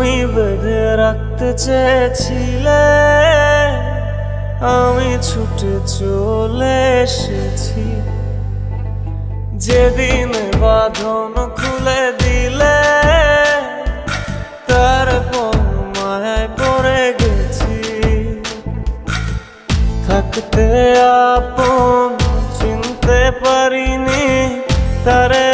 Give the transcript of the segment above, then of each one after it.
তুমি বেঁধে রাখতে চেয়েছিলে, আমি ছুটে চলে এসেছি। যেদিন বাঁধন খুলে দিলে, তারপর মায়ায় পড়ে গেছি। থাকতে আপন, চিনতে পারিনি, তারে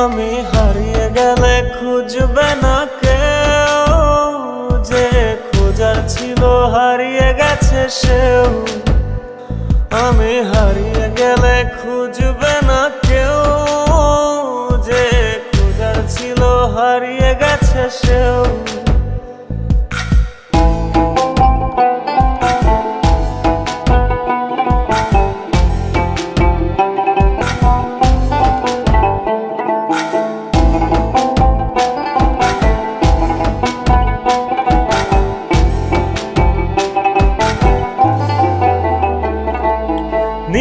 আমি হারিয়ে গেলে খুঁজবে না কেউ। যে খোঁজার ছিল হারিয়ে গেছে সেও। আমি হারিয়ে গেলে খুঁজবে না কেউ। যে খোঁজার ছিল হারিয়ে গেছে সেও।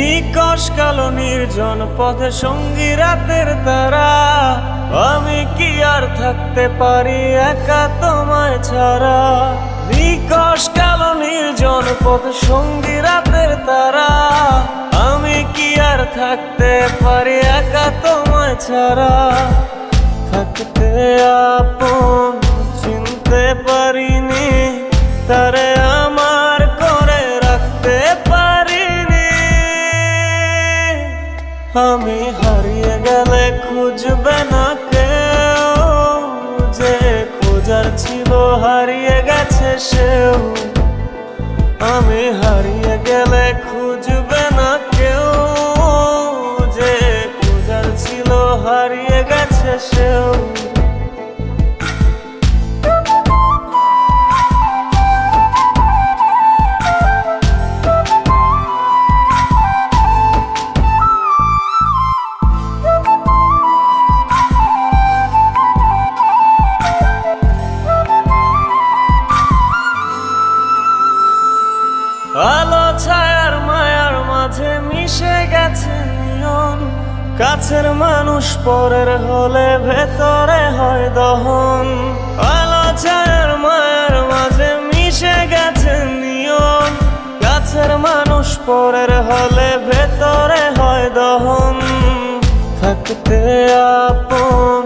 নিকশ কালো নির্জন পথে সঙ্গী রাতের তারা। আমি কি আর থাকতে পারি একা তোমায় ছাড়া? নিকশ কালো নির্জন পথে সঙ্গী রাতের তারা। আমি কি আর থাকতে পারি একা তোমায় ছাড়া? আমি হারিয়ে গেলে খুঁজবে না কেউ। যে খোঁজার ছিল হারিয়ে গেছে সেও। আমি হারিয়ে গেলে খুঁজবে ছায়ার মায়ার মাঝে মিশে গেছে নিয়ন কাছের মানুষ পরের হলে ভেতরে হয় দহন। আলো ছায়ার মায়ার মাঝে মিশে গেছে নিয়ন কাছের মানুষ পরের হলে ভেতরে হয় দহন। থাকতে আপন,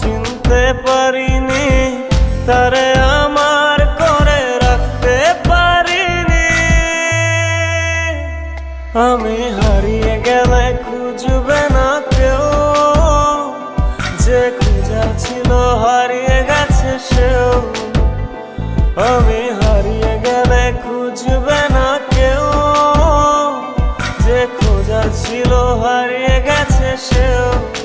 চিনতে পারিনি তারে আমি হারিয়ে গেলে খুঁজবে না কেউ। যে খুঁজা ছিল হারিয়ে গেছে সেও। আমি হারিয়ে গেলে খুঁজবে না কেউ। যে খোঁজা ছিল হারিয়ে গেছে সেও।